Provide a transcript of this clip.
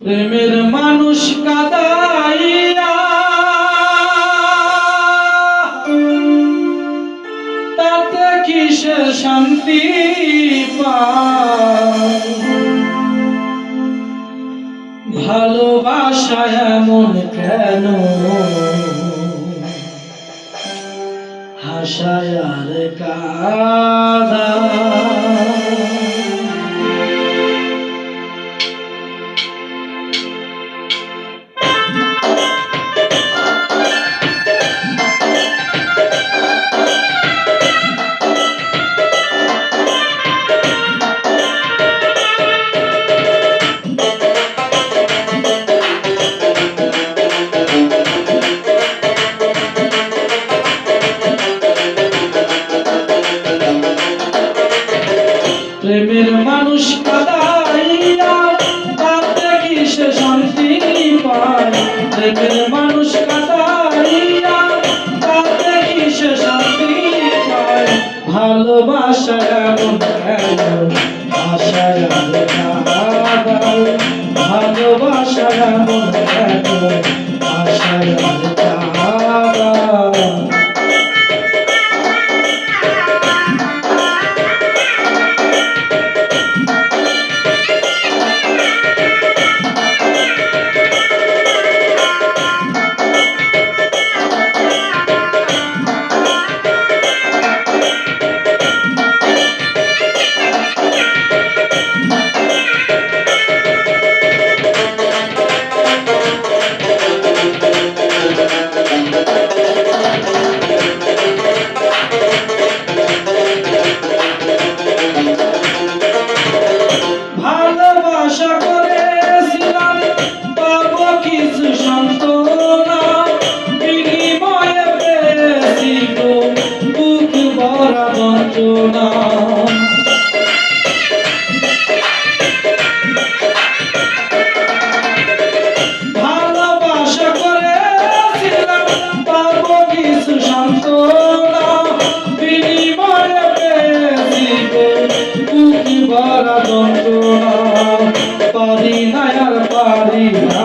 প্রেমের মানুষ কাদাইয়া। তাতে কিসের শান্তি ভালোবাসা এমন কেন? হাসায় আর কাদা প্রেমের মানুষ কাদাইয়া তাতে কিসে শান্তি পায়। প্রেমের মানুষ কাদাইয়া তাতে কিসে শান্তি পায়। ভালোবাসা এমন কাদায়। ভালোবাসা এমন কেন ভরা ভালোবাসা করেছিলাম পাবো কিছু সান্ত্বনা। বিনিময়ে পেয়েছি গো ভরা যন্ত্রণা। পারি না আর পারি না